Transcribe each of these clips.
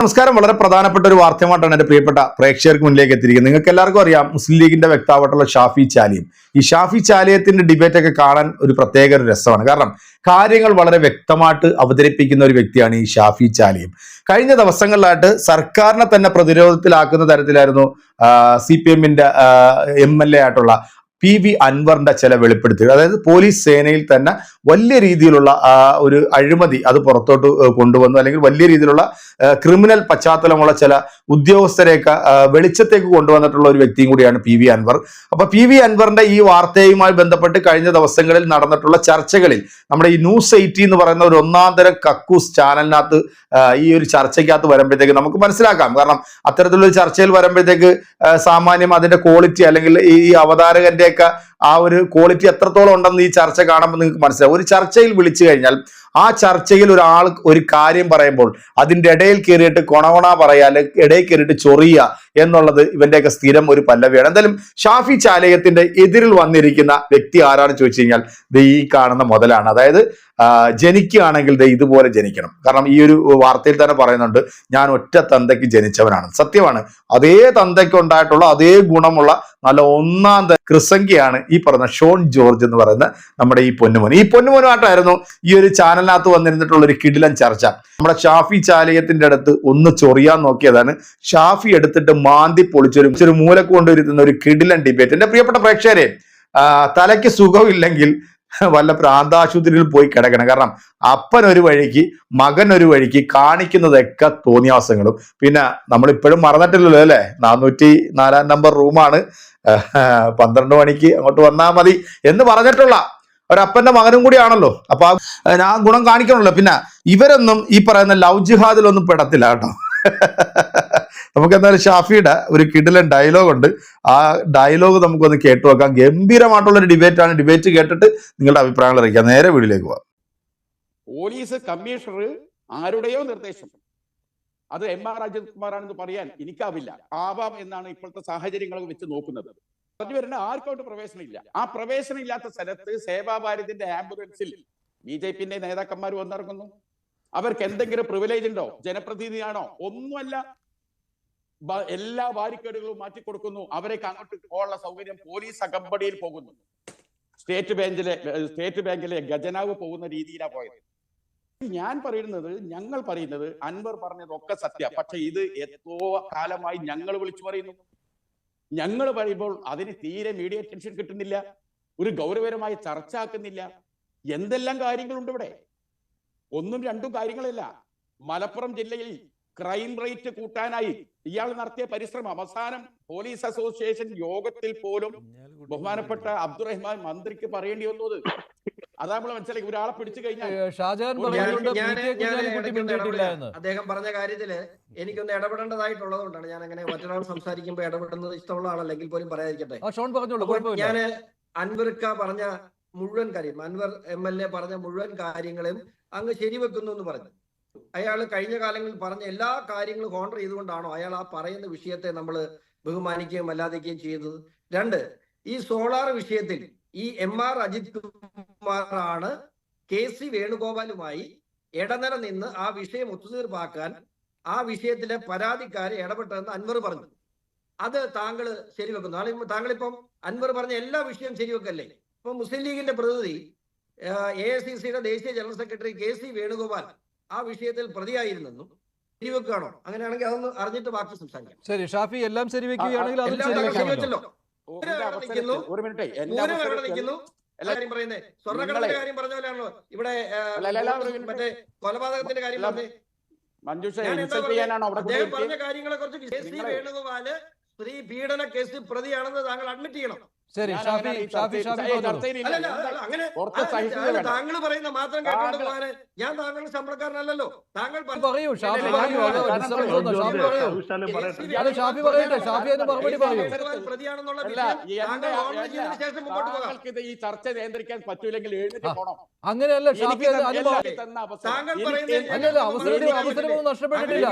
നമസ്കാരം. വളരെ പ്രധാനപ്പെട്ട ഒരു വാർത്തയുമായിട്ടാണ് എന്റെ പ്രിയപ്പെട്ട പ്രേക്ഷകർക്ക് മുന്നിലേക്ക് എത്തിയിരിക്കുന്നത്. നിങ്ങൾക്ക് എല്ലാവർക്കും അറിയാം മുസ്ലിം ലീഗിന്റെ വ്യക്താവായിട്ടുള്ള ഷാഫി ചാലിയും. ഈ ഷാഫി ചാലിയത്തിന്റെ ഡിബേറ്റ് ഒക്കെ കാണാൻ ഒരു പ്രത്യേക ഒരു രസമാണ്. കാരണം കാര്യങ്ങൾ വളരെ വ്യക്തമായിട്ട് അവതരിപ്പിക്കുന്ന ഒരു വ്യക്തിയാണ് ഈ ഷാഫി ചാലിയും. കഴിഞ്ഞ ദിവസങ്ങളിലായിട്ട് സർക്കാരിനെ തന്നെ പ്രതിരോധത്തിലാക്കുന്ന തരത്തിലായിരുന്നു സി പി എമ്മിന്റെ എം എൽ എ ആയിട്ടുള്ള പി വി അൻവറിന്റെ ചില വെളിപ്പെടുത്തുക. അതായത് പോലീസ് സേനയിൽ തന്നെ വലിയ രീതിയിലുള്ള ഒരു അഴിമതി അത് പുറത്തോട്ട് കൊണ്ടുവന്നു. അല്ലെങ്കിൽ വലിയ രീതിയിലുള്ള ക്രിമിനൽ പശ്ചാത്തലമുള്ള ചില ഉദ്യോഗസ്ഥരെയൊക്കെ വെളിച്ചത്തേക്ക് കൊണ്ടുവന്നിട്ടുള്ള ഒരു വ്യക്തിയും കൂടിയാണ് പി വി അൻവർ. അപ്പൊ പി വി അൻവറിന്റെ ഈ വാർത്തയുമായി ബന്ധപ്പെട്ട് കഴിഞ്ഞ ദിവസങ്ങളിൽ നടന്നിട്ടുള്ള ചർച്ചകളിൽ നമ്മുടെ ഈ ന്യൂസ് എയ്റ്റി എന്ന് പറയുന്ന ഒരു ഒന്നാം തരം കക്കൂസ് ചാനലിനകത്ത് ഈ ഒരു ചർച്ചയ്ക്കകത്ത് വരുമ്പോഴത്തേക്ക് നമുക്ക് മനസ്സിലാക്കാം. കാരണം അത്തരത്തിലുള്ള ചർച്ചയിൽ വരുമ്പോഴത്തേക്ക് സാമാന്യം അതിന്റെ ക്വാളിറ്റി അല്ലെങ്കിൽ ഈ അവതാരകന്റെ Azteca ആ ഒരു ക്വാളിറ്റി എത്രത്തോളം ഉണ്ടെന്ന് ഈ ചർച്ച കാണുമ്പോൾ നിങ്ങൾക്ക് മനസ്സിലാവും. ഒരു ചർച്ചയിൽ വിളിച്ചു കഴിഞ്ഞാൽ ആ ചർച്ചയിൽ ഒരാൾ ഒരു കാര്യം പറയുമ്പോൾ അതിന്റെ ഇടയിൽ കയറിയിട്ട് കൊണവണ പറയുക ഇടയിൽ കയറിയിട്ട് ചൊറിയുക എന്നുള്ളത് ഇവന്റെയൊക്കെ സ്ഥിരം ഒരു പല്ലവിയാണ്. എന്തായാലും ഷാഫി ചാലയത്തിന്റെ എതിരിൽ വന്നിരിക്കുന്ന വ്യക്തി ആരാണെന്ന് ചോദിച്ചു കഴിഞ്ഞാൽ ദേ ഈ കാണുന്ന മുതലാണ്. അതായത് ജനിക്കുകയാണെങ്കിൽ ദേ ഇതുപോലെ ജനിക്കണം. കാരണം ഈ ഒരു വാർത്തയിൽ തന്നെ പറയുന്നുണ്ട് ഞാൻ ഒറ്റ തന്തയ്ക്ക് ജനിച്ചവനാണ്. സത്യമാണ്. അതേ തന്തയ്ക്ക് ഉണ്ടായിട്ടുള്ള അതേ ഗുണമുള്ള നല്ല ഒന്നാം കൃസംഗിയാണ് ഈ പറഞ്ഞ ഷോൺ ജോർജ് എന്ന് പറയുന്ന നമ്മുടെ ഈ പൊന്നുമോൻ. ഈ പൊന്നുമോനുമായിട്ടായിരുന്നു ഈ ഒരു ചാനലിനകത്ത് വന്നിരുന്നിട്ടുള്ള ഒരു കിടിലൻ ചർച്ച. നമ്മുടെ ഷാഫി ചാലയത്തിന്റെ അടുത്ത് ഒന്ന് ചൊറിയാൻ നോക്കിയതാണ്. ഷാഫി എടുത്തിട്ട് മാന്തി പൊളിച്ചൊരു ഒരു മൂലക്ക് കൊണ്ടുവരുന്ന ഒരു കിടിലൻ ഡിബേറ്റ് എന്റെ പ്രിയപ്പെട്ട പ്രേക്ഷകരെ തലയ്ക്ക് സുഖമില്ലെങ്കിൽ വല്ല പ്രാന്താശുപത്രിയിൽ പോയി കിടക്കണം. കാരണം അപ്പൻ ഒരു വഴിക്ക് മകൻ ഒരു വഴിക്ക് കാണിക്കുന്നതൊക്കെ തോന്നിയാസങ്ങളും പിന്നെ നമ്മളിപ്പോഴും മറന്നിട്ടില്ലല്ലോ അല്ലെ? നാനൂറ്റി നാലാം നമ്പർ റൂമാണ് പന്ത്രണ്ട് മണിക്ക് അങ്ങോട്ട് വന്നാൽ മതി എന്ന് പറഞ്ഞിട്ടുള്ള ഒരപ്പന്റെ മകനും കൂടിയാണല്ലോ. അപ്പൊ ആ ഗുണം കാണിക്കണമല്ലോ. പിന്നെ ഇവരൊന്നും ഈ പറയുന്ന ലവ് ജിഹാദിലൊന്നും പെടത്തില്ല കേട്ടോ. നമുക്ക് എന്തായാലും ഷാഫിയുടെ ഒരു കിടിലൻ ഡയലോഗ് ഉണ്ട്. ആ ഡയലോഗ് നമുക്കൊന്ന് കേട്ടു നോക്കാം. ഗംഭീരമായിട്ടുള്ള ഒരു ഡിബേറ്റ് ആണ്. ഡിബേറ്റ് കേട്ടിട്ട് നിങ്ങളുടെ അഭിപ്രായങ്ങൾ അറിയിക്കാം. നേരെ വീട്ടിലേക്ക് പോവാം. പോലീസ് കമ്മീഷണർ ആരുടെയോ നിർദ്ദേശം. അത് എം ആർ അജിത് കുമാറാണെന്ന് പറയാൻ എനിക്കാവില്ല. ആവാം എന്നാണ് ഇപ്പോഴത്തെ സാഹചര്യങ്ങൾ വെച്ച് നോക്കുന്നത്. പറഞ്ഞു വരുന്ന ആർക്കോട്ട് പ്രവേശനമില്ല. ആ പ്രവേശനം ഇല്ലാത്ത സ്ഥലത്ത് സേവാഭാരതിന്റെ ആംബുലൻസിൽ ബി ജെ പിന്റെ നേതാക്കന്മാർ വന്നിറങ്ങുന്നു. അവർക്ക് എന്തെങ്കിലും പ്രിവിലേജ് ഉണ്ടോ? ജനപ്രതിനിധിയാണോ? ഒന്നുമല്ല. എല്ലാ എല്ലാ ബാരിക്കേഡുകളും മാറ്റിക്കൊടുക്കുന്നു. അവരേക്ക് അങ്ങോട്ട് പോകാനുള്ള സൗകര്യം പോലീസ് അകമ്പടിയിൽ പോകുന്നു. സ്റ്റേറ്റ് ബാങ്കിലെ സ്റ്റേറ്റ് ബാങ്കിലെ ഖജനാവ് പോകുന്ന രീതിയിലാണ് പോയത്. ഞാൻ പറയുന്നത് ഞങ്ങൾ പറയുന്നത് അൻവർ പറഞ്ഞതൊക്കെ സത്യ. പക്ഷെ ഇത് എത്രോ കാലമായി ഞങ്ങൾ വിളിച്ചു പറയുന്നു. ഞങ്ങൾ പറയുമ്പോൾ അതിന് തീരെ മീഡിയ അറ്റൻഷൻ കിട്ടുന്നില്ല ഒരു ഗൗരവകരമായി ചർച്ച ആക്കുന്നില്ല എന്തെല്ലാം കാര്യങ്ങളുണ്ട് ഇവിടെ? ഒന്നും രണ്ടും കാര്യങ്ങളല്ല. മലപ്പുറം ജില്ലയിൽ ക്രൈം റേറ്റ് കൂട്ടാനായി. ഇയാൾ നടത്തിയ പരിശ്രമം. അവസാനം പോലീസ് അസോസിയേഷൻ യോഗത്തിൽ പോലും ബഹുമാനപ്പെട്ട അബ്ദുറഹ്മാൻ മന്ത്രിക്ക് പറയേണ്ടി വന്നത്. അതാ നമ്മൾ മനസ്സിലാക്കി. ഒരാളെ പിടിച്ചു കഴിഞ്ഞാൽ ഷാജഹാൻ ഞാൻ- ഞാൻ- ഞാൻ കുഞ്ഞാലിക്കുട്ടി ഇടയ്ക്കൊന്ന് എന്ന്. അദ്ദേഹം പറഞ്ഞ കാര്യത്തിൽ എനിക്കൊന്ന് ഇടപെടേണ്ടതായിട്ടുള്ളത് കൊണ്ടാണ് ഞാൻ അങ്ങനെ മറ്റൊരാൾ സംസാരിക്കുമ്പോൾ ഇടപെടുന്നത് ഇഷ്ടമുള്ള ആളല്ലെങ്കിൽ പോലും പറയാതിരിക്കട്ടെ. ഞാൻ അൻവർക്ക പറഞ്ഞ മുഴുവൻ കാര്യം അൻവർ എം എൽ എ പറഞ്ഞ മുഴുവൻ കാര്യങ്ങളും അങ്ങ് ശരിവെക്കുന്നു എന്ന് പറഞ്ഞു. അയാൾ കഴിഞ്ഞ കാലങ്ങളിൽ പറഞ്ഞ എല്ലാ കാര്യങ്ങളും ഹോണർ ചെയ്തുകൊണ്ടാണോ അയാൾ ആ പറയുന്ന വിഷയത്തെ നമ്മൾ ബഹുമാനിക്കുകയും അല്ലാതിക്കുകയും ചെയ്തത്? രണ്ട് ഈ സോളാർ വിഷയത്തിൽ ഈ എം ആർ അജിത് കുമാറാണ് കെ സി വേണുഗോപാലുമായി ഇടനില നിന്ന് ആ വിഷയം ഒത്തുതീർപ്പാക്കാൻ ആ വിഷയത്തിലെ പരാതിക്കാരെ ഇടപെട്ടതെന്ന് അൻവർ പറഞ്ഞു. അത് താങ്കൾ ശരിവെക്കുന്നു. നാളെ താങ്കളിപ്പം അൻവർ പറഞ്ഞ എല്ലാ വിഷയവും ശരിവെക്കല്ലേ? ഇപ്പൊ മുസ്ലിം ലീഗിന്റെ പ്രതിനിധി എ ഐ സി സിയുടെ ദേശീയ general secretary K C Venugopal ആ വിഷയത്തിൽ പ്രതിയായിരുന്നെന്നും ശരിവെക്കുകയാണോ? അങ്ങനെയാണെങ്കിൽ അതൊന്ന് അറിഞ്ഞിട്ട് ബാക്കി സംസാരിക്കാം. ശരി ഷാഫി എല്ലാം ശരി വെക്കുകയാണെങ്കിൽ അതും എല്ലാം ശരി താങ്കൾ വെക്കാമല്ലോ ശരിവെച്ചല്ലോ എന്റെ എവിടെ അവസരത്തിൽ നിൽക്കുന്നു? ഒരു മിനിറ്റ് എവിടെ നിൽക്കുന്നു. അല്ല, കാര്യം പറയുന്നേ. സ്വർണക്കടത്തിന്റെ കാര്യം പറഞ്ഞ പോലെയാണല്ലോ ഇവിടെ മറ്റേ കൊലപാതകത്തിന്റെ കാര്യം പറഞ്ഞേ. മഞ്ജുഷ പറഞ്ഞേ? ചെയ്യാനാണോ അവിടെ പറഞ്ഞ കാര്യങ്ങളെ കുറിച്ച് സി വേണുഗോപാൽ സ്ത്രീ പീഡന കേസിൽ പ്രതിയാണെന്ന് താങ്കൾ അഡ്മിറ്റ് ചെയ്യണം. ശരി ഷാഫി ഷാഫി ഷാഫി അങ്ങനെ. താങ്കൾ പറയുന്ന മാത്രം കേട്ടോണ്ട് ഞാൻ താങ്കളുടെ ശമ്പളക്കാരനല്ലോ താങ്കൾ പറയൂ ഷാഫി പറയൂ ഷാഫി പറയൂ. അത് ഷാഫി പറയട്ടെ ഷാഫി അതിന് മറുപടി പറയൂ. പ്രതിയാണെന്നുള്ള ഈ ചർച്ച നിയന്ത്രിക്കാൻ പറ്റൂലെങ്കിൽ അങ്ങനെയല്ല ഷാഫി. താങ്കൾ പറയുന്നത് അവസരം അവസരമൊന്നും നഷ്ടപ്പെട്ടിട്ടില്ല.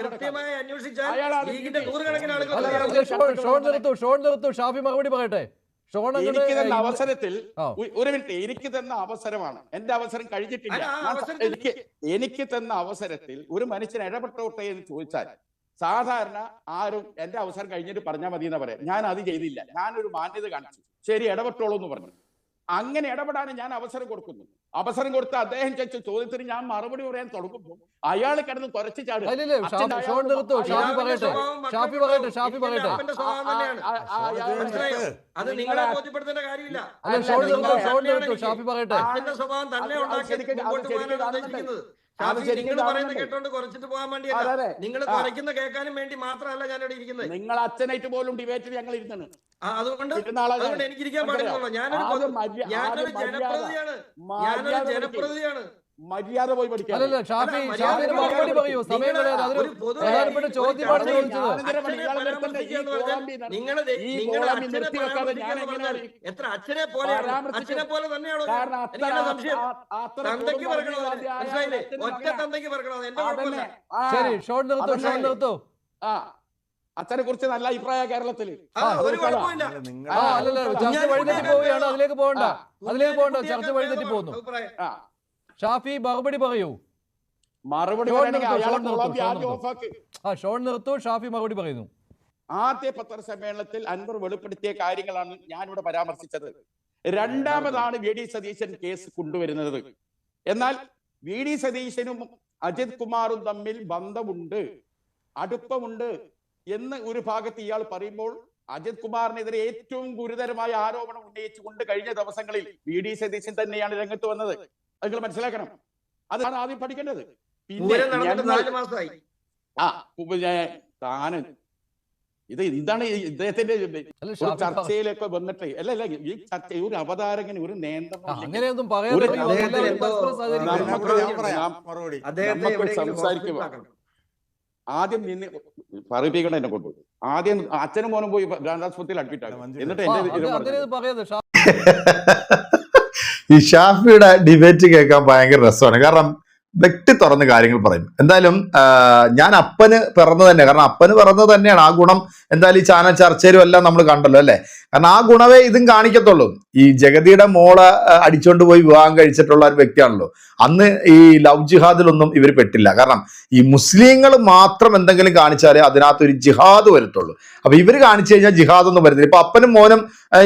കൃത്യമായി അന്വേഷിച്ചാൽ ഷോൺ നിർത്തു ഷോൺ നിർത്തു ഷാഫി മറുപടി പറയട്ടെ? എനിക്ക് തന്ന അവസരത്തിൽ ഒരു മിനിറ്റ് എനിക്ക് തന്ന അവസരമാണ്. എന്റെ അവസരം കഴിഞ്ഞിട്ടില്ല. എനിക്ക് എനിക്ക് തന്ന അവസരത്തിൽ ഒരു മനുഷ്യൻ ഇടപെട്ടോട്ടെ എന്ന് ചോദിച്ചാൽ സാധാരണ ആരും എന്റെ അവസരം കഴിഞ്ഞിട്ട് പറഞ്ഞാൽ മതി എന്ന് പറയാം. ഞാൻ അത് ചെയ്തില്ല. ഞാനൊരു മാന്യത കാണിച്ചു. ശരി ഇടപെട്ടോളൂ എന്ന് പറഞ്ഞു. അങ്ങനെ ഇടപെടാൻ ഞാൻ അവസരം കൊടുക്കുന്നു. അവസരം കൊടുത്ത അദ്ദേഹം ചോദിച്ച ചോദ്യത്തിന് ഞാൻ മറുപടി പറയാൻ തുടങ്ങുമ്പോൾ അയാൾ കിടന്ന് കുറച്ച് ചാടും? അത് നിങ്ങളെ- ബോധ്യപ്പെടുത്തേണ്ട കാര്യമില്ല. സ്വഭാവം തന്നെ നിങ്ങൾ. കുറയ്ക്കുന്ന കേൾക്കാനും വേണ്ടി മാത്രമല്ല ഞാൻ ഇവിടെ ഇരിക്കുന്നത്. നിങ്ങൾ അച്ഛനായിട്ട് പോലും ഡിബേറ്റിൽ ഞങ്ങൾ ഇരുന്നാണ്. അതുകൊണ്ട് അതുകൊണ്ട് എനിക്ക് ഇരിക്കാൻ പാടില്ലല്ലോ. ഞാനൊരു ഞാനൊരു ജനപ്രതിയാണ്. ഞാനൊരു ജനപ്രതിയാണ്. മര്യാദ പോയി പഠിക്കാം പ്രധാനപ്പെട്ട ചോദ്യമാണ് ചോദിച്ചത്? എത്ര അച്ഛനെ പോലെയാണ് അച്ഛനെ പോലെ തന്നെയാണോ തന്തയ്ക്ക് പറക്കണോ മനസ്സിലായില്ലേ? ഒറ്റ മകനാ. തന്തയ്ക്ക് പറക്കണോ എന്റെ കുഴപ്പമില്ല. ശരി ഷോർട്ട് നിർത്തൂ ആ. അച്ഛനെ കുറിച്ച് നല്ല അഭിപ്രായ കേരളത്തിൽ. അതിലേക്ക് പോകണ്ട. അതിലേക്ക് പോകണ്ട. ചർച്ച വഴിതെറ്റി പോകുന്നു. ഷാഫി മറുപടി പറയൂ. മറുപടി ഷോൺ നിർത്തൂ, ആ ഷോൺ ഷാഫി മറുപടി പറയുന്നു. ആദ്യ പത്രസമ്മേളനത്തിൽ അൻവർ വെളിപ്പെടുത്തിയ കാര്യങ്ങളാണ് ഞാനിവിടെ പരാമർശിച്ചത്. രണ്ടാമതാണ് വി ഡി സതീശൻ കേസ് കൊണ്ടുവരുന്നത്. എന്നാൽ വി ഡി സതീശനും അജിത് കുമാറും തമ്മിൽ ബന്ധമുണ്ട് അടുപ്പമുണ്ട് എന്ന് ഒരു ഭാഗത്ത് ഇയാൾ പറയുമ്പോൾ അജിത് കുമാറിനെതിരെ ഏറ്റവും ഗുരുതരമായ ആരോപണം ഉന്നയിച്ചുകൊണ്ട് കഴിഞ്ഞ ദിവസങ്ങളിൽ വി ഡി സതീശൻ തന്നെയാണ് രംഗത്ത് വന്നത്. നിങ്ങൾ മനസ്സിലാക്കണം. അതാണ് ആദ്യം പഠിക്കേണ്ടത്. പിന്നെ ആ താന്. ഇത് ഇതാണ് ഈ ഇദ്ദേഹത്തിന്റെ ചർച്ചയിലൊക്കെ വന്നിട്ട് അല്ല അല്ല ഈ ചർച്ച ഒരു അവതാരകന് ഒരു നേന്ത്രം നിയന്ത്രണം. നമുക്ക് ഞാൻ പറയാം നാം- അദ്ദേഹത്തെ നമുക്ക് എവിടെയെങ്കിലും ആദ്യം നിന്ന് പറയിപ്പിക്കണം എന്നെ കൊണ്ട് ആദ്യം അച്ഛനും മോനും പോയി ഗാന്ധാസ്പത്രിയിൽ അഡ്മിറ്റ് ആകും. എന്നിട്ട് എന്റെ ഈ ഷാഫിയുടെ ഡിബേറ്റ് കേൾക്കാൻ ഭയങ്കര രസമാണ്. കാരണം വ്യക്തി തുറന്ന് കാര്യങ്ങൾ പറയും. എന്തായാലും ഞാൻ അപ്പന് പിറന്നു തന്നെ കാരണം അപ്പന് പിറന്നു തന്നെയാണ് ആ ഗുണം. എന്തായാലും ഈ ചാനൽ ചർച്ചയിലും എല്ലാം നമ്മൾ കണ്ടല്ലോ അല്ലേ? കാരണം ആ ഗുണമേ ഇതും കാണിക്കത്തുള്ളൂ. ഈ ജഗതിയുടെ മോൾ അടിച്ചുകൊണ്ട് പോയി വിവാഹം കഴിച്ചിട്ടുള്ള ഒരു വ്യക്തിയാണല്ലോ. അന്ന് ഈ ലവ് ജിഹാദിലൊന്നും ഇവർ പെട്ടില്ല. കാരണം ഈ മുസ്ലിങ്ങൾ മാത്രം എന്തെങ്കിലും കാണിച്ചാലേ അതിനകത്ത് ഒരു ജിഹാദ് വരത്തുള്ളൂ. അപ്പൊ ഇവർ കാണിച്ചു കഴിഞ്ഞാൽ ജിഹാദ് ഒന്നും വരുന്നില്ല ഇപ്പൊ അപ്പനും മോനും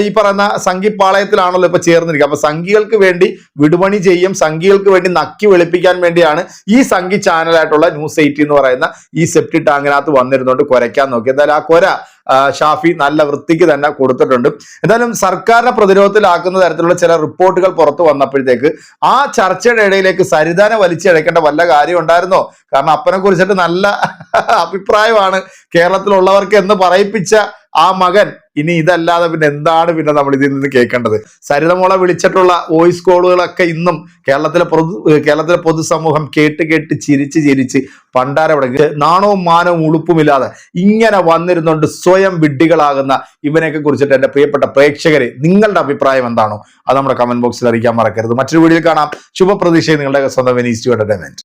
ഈ പറയുന്ന സംഘിപ്പാളയത്തിലാണല്ലോ ഇപ്പൊ ചേർന്നിരിക്കുക അപ്പൊ സംഘികൾക്ക് വേണ്ടി വിടുപണി ചെയ്യും. സംഘികൾക്ക് വേണ്ടി നക്കി വെളുപ്പിക്കാൻ വേണ്ടിയാണ് ഈ സംഘി ചാനലായിട്ടുള്ള ന്യൂസ് എയ്റ്റി എന്ന് പറയുന്ന ഈ സെപ്റ്റി ടാങ്കിനകത്ത് വന്നിരുന്നുകൊണ്ട് കുരയ്ക്കാൻ നോക്കി. എന്തായാലും ആ കൊര ഷാഫി നല്ല വൃത്തിക്ക് തന്നെ കൊടുത്തിട്ടുണ്ട്. എന്തായാലും സർക്കാരിനെ പ്രതിരോധത്തിലാക്കുന്ന തരത്തിലുള്ള ചില റിപ്പോർട്ടുകൾ പുറത്തു വന്നപ്പോഴത്തേക്ക് ആ ചർച്ചയുടെ ഇടയിലേക്ക് സരിതാനെ വലിച്ചിഴക്കേണ്ട വല്ല കാര്യം ഉണ്ടായിരുന്നോ? കാരണം അപ്പനെ കുറിച്ചിട്ട് നല്ല അഭിപ്രായമാണ് കേരളത്തിലുള്ളവർക്ക് എന്ന് പറയിപ്പിച്ച ആ മകൻ ഇനി ഇതല്ലാതെ പിന്നെ എന്താണ് പിന്നെ നമ്മൾ ഇതിൽ നിന്ന് കേൾക്കേണ്ടത്? സരിതമോളെ വിളിച്ചിട്ടുള്ള വോയിസ് കോളുകളൊക്കെ ഇന്നും കേരളത്തിലെ പൊതു കേരളത്തിലെ പൊതുസമൂഹം കേട്ട് കേട്ട് ചിരിച്ച് ചിരിച്ച് പണ്ടാരവിടെ നാണവും മാനവും ഉളുപ്പുമില്ലാതെ ഇങ്ങനെ വന്നിരുന്നുകൊണ്ട് സ്വയം വിഡ്ഢികളാകുന്ന ഇവനെയൊക്കെ കുറിച്ചിട്ട് എന്റെ പ്രിയപ്പെട്ട പ്രേക്ഷകരെ നിങ്ങളുടെ അഭിപ്രായം എന്താണോ അത് നമ്മുടെ കമന്റ് ബോക്സിൽ അറിയിക്കാൻ മറക്കരുത്. മറ്റൊരു വീഡിയോയിൽ കാണാം. ശുഭപ്രതീക്ഷയും നിങ്ങളുടെ സ്വന്തം വെനീസ് ടു എന്റർടൈൻമെന്റ്